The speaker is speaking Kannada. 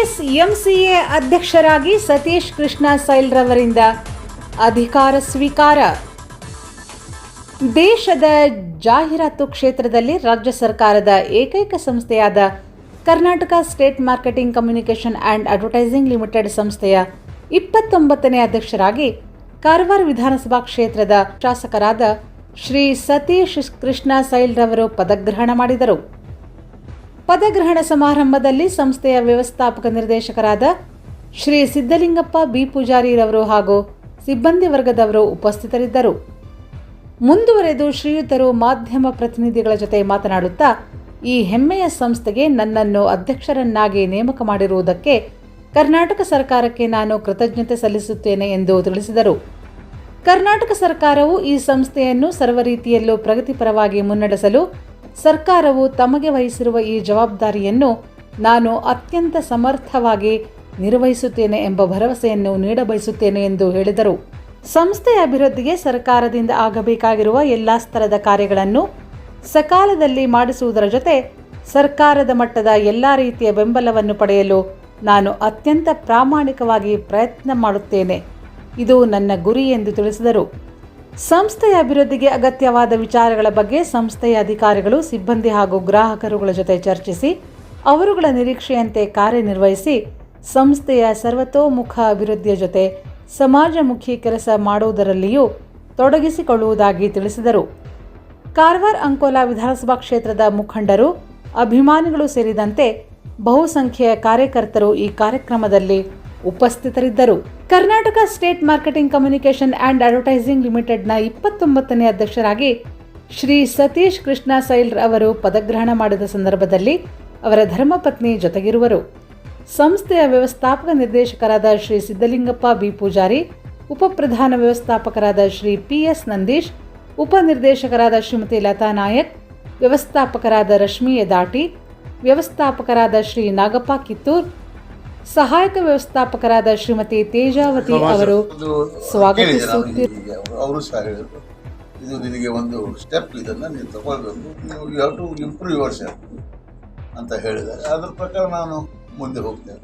ಕೆಎಸ್ಎಂಸಿಎ ಅಧ್ಯಕ್ಷರಾಗಿ ಸತೀಶ್ ಕೃಷ್ಣ ಸೈಲ್ರವರಿಂದ ಅಧಿಕಾರ ಸ್ವೀಕಾರ. ದೇಶದ ಜಾಹೀರಾತು ಕ್ಷೇತ್ರದಲ್ಲಿ ರಾಜ್ಯ ಸರ್ಕಾರದ ಏಕೈಕ ಸಂಸ್ಥೆಯಾದ Karnataka state marketing communication and advertising limited ಸಂಸ್ಥೆಯ ಇಪ್ಪತ್ತೊಂಬತ್ತನೇ ಅಧ್ಯಕ್ಷರಾಗಿ ಕಾರವಾರ ವಿಧಾನಸಭಾ ಕ್ಷೇತ್ರದ ಶಾಸಕರಾದ ಶ್ರೀ ಸತೀಶ್ ಕೃಷ್ಣ ಸೈಲ್ರವರು ಪದಗ್ರಹಣ ಮಾಡಿದರು. ಪದಗ್ರಹಣ ಸಮಾರಂಭದಲ್ಲಿ ಸಂಸ್ಥೆಯ ವ್ಯವಸ್ಥಾಪಕ ನಿರ್ದೇಶಕರಾದ ಶ್ರೀ ಸಿದ್ದಲಿಂಗಪ್ಪ ಬಿ ಪೂಜಾರಿರವರು ಹಾಗೂ ಸಿಬ್ಬಂದಿ ವರ್ಗದವರು ಉಪಸ್ಥಿತರಿದ್ದರು. ಮುಂದುವರೆದು ಶ್ರೀಯುತರು ಮಾಧ್ಯಮ ಪ್ರತಿನಿಧಿಗಳ ಜೊತೆ ಮಾತನಾಡುತ್ತಾ, ಈ ಹೆಮ್ಮೆಯ ಸಂಸ್ಥೆಗೆ ನನ್ನನ್ನು ಅಧ್ಯಕ್ಷರನ್ನಾಗಿ ನೇಮಕ ಮಾಡಿರುವುದಕ್ಕೆ ಕರ್ನಾಟಕ ಸರ್ಕಾರಕ್ಕೆ ನಾನು ಕೃತಜ್ಞತೆ ಸಲ್ಲಿಸುತ್ತೇನೆ ಎಂದು ತಿಳಿಸಿದರು. ಕರ್ನಾಟಕ ಸರ್ಕಾರವು ಈ ಸಂಸ್ಥೆಯನ್ನು ಸರ್ವ ರೀತಿಯಲ್ಲೂ ಪ್ರಗತಿಪರವಾಗಿ ಮುನ್ನಡೆಸಲು ಸರ್ಕಾರವು ತಮಗೆ ವಹಿಸಿರುವ ಈ ಜವಾಬ್ದಾರಿಯನ್ನು ನಾನು ಅತ್ಯಂತ ಸಮರ್ಥವಾಗಿ ನಿರ್ವಹಿಸುತ್ತೇನೆ ಎಂಬ ಭರವಸೆಯನ್ನು ನೀಡಬಯಸುತ್ತೇನೆ ಎಂದು ಹೇಳಿದರು. ಸಂಸ್ಥೆಯ ಅಭಿವೃದ್ಧಿಗೆ ಸರ್ಕಾರದಿಂದ ಆಗಬೇಕಾಗಿರುವ ಎಲ್ಲ ಸ್ತರದ ಕಾರ್ಯಗಳನ್ನು ಸಕಾಲದಲ್ಲಿ ಮಾಡಿಸುವುದರ ಜೊತೆ ಸರ್ಕಾರದ ಮಟ್ಟದ ಎಲ್ಲ ರೀತಿಯ ಬೆಂಬಲವನ್ನು ಪಡೆಯಲು ನಾನು ಅತ್ಯಂತ ಪ್ರಾಮಾಣಿಕವಾಗಿ ಪ್ರಯತ್ನ ಮಾಡುತ್ತೇನೆ. ಇದು ನನ್ನ ಗುರಿ ಎಂದು ತಿಳಿಸಿದರು. ಸಂಸ್ಥೆಯ ಅಭಿವೃದ್ಧಿಗೆ ಅಗತ್ಯವಾದ ವಿಚಾರಗಳ ಬಗ್ಗೆ ಸಂಸ್ಥೆಯ ಅಧಿಕಾರಿಗಳು, ಸಿಬ್ಬಂದಿ ಹಾಗೂ ಗ್ರಾಹಕರುಗಳ ಜೊತೆ ಚರ್ಚಿಸಿ, ಅವರುಗಳ ನಿರೀಕ್ಷೆಯಂತೆ ಕಾರ್ಯನಿರ್ವಹಿಸಿ, ಸಂಸ್ಥೆಯ ಸರ್ವತೋಮುಖ ಅಭಿವೃದ್ಧಿಯ ಜೊತೆ ಸಮಾಜಮುಖಿ ಕೆಲಸ ಮಾಡುವುದರಲ್ಲಿಯೂ ತೊಡಗಿಸಿಕೊಳ್ಳುವುದಾಗಿ ತಿಳಿಸಿದರು. ಕಾರವಾರ ಅಂಕೋಲಾ ವಿಧಾನಸಭಾ ಕ್ಷೇತ್ರದ ಮುಖಂಡರು, ಅಭಿಮಾನಿಗಳು ಸೇರಿದಂತೆ ಬಹುಸಂಖ್ಯೆಯ ಕಾರ್ಯಕರ್ತರು ಈ ಕಾರ್ಯಕ್ರಮದಲ್ಲಿ ಉಪಸ್ಥಿತರಿದ್ದರು. Karnataka state marketing communication and advertising ಲಿಮಿಟೆಡ್ನ ಇಪ್ಪತ್ತೊಂಬತ್ತನೇ ಅಧ್ಯಕ್ಷರಾಗಿ ಶ್ರೀ ಸತೀಶ್ ಕೃಷ್ಣ ಸೈಲ್ರ್ ಅವರು ಪದಗ್ರಹಣ ಮಾಡಿದ ಸಂದರ್ಭದಲ್ಲಿ ಅವರ ಧರ್ಮಪತ್ನಿ ಜೊತೆಗಿರುವರು. ಸಂಸ್ಥೆಯ ವ್ಯವಸ್ಥಾಪಕ ನಿರ್ದೇಶಕರಾದ ಶ್ರೀ ಸಿದ್ದಲಿಂಗಪ್ಪ ಬಿ ಪೂಜಾರಿ ಉಪಪ್ರಧಾನ ವ್ಯವಸ್ಥಾಪಕರಾದ ಶ್ರೀ ಪಿ ಎಸ್ ನಂದೀಶ್ ಉಪನಿರ್ದೇಶಕರಾದ ಶ್ರೀಮತಿ ಲತಾ ನಾಯಕ್, ವ್ಯವಸ್ಥಾಪಕರಾದ ರಶ್ಮಿ ಯದಾಟಿ, ವ್ಯವಸ್ಥಾಪಕರಾದ ಶ್ರೀ ನಾಗಪ್ಪ ಕಿತ್ತೂರ್ ಸಹಾಯಕ ವ್ಯವಸ್ಥಾಪಕರಾದ ಶ್ರೀಮತಿ ತೇಜಾವತಿ ಅವರು ಸ್ವಾಗತಿಸುತ್ತಿದ್ದಾರೆ ಅವರು ಸಹ ಹೇಳಿದ್ರು. ಇದು ನಿನಗೆ ಒಂದು ಸ್ಟೆಪ್ ಇದನ್ನು ನೀವು ತಗೊಳ್ಬೇಕು. You have to improve yourself ಅಂತ ಹೇಳಿದ್ದಾರೆ. ಅದ್ರ ಪ್ರಕಾರ ನಾನು ಮುಂದೆ ಹೋಗ್ತೇನೆ.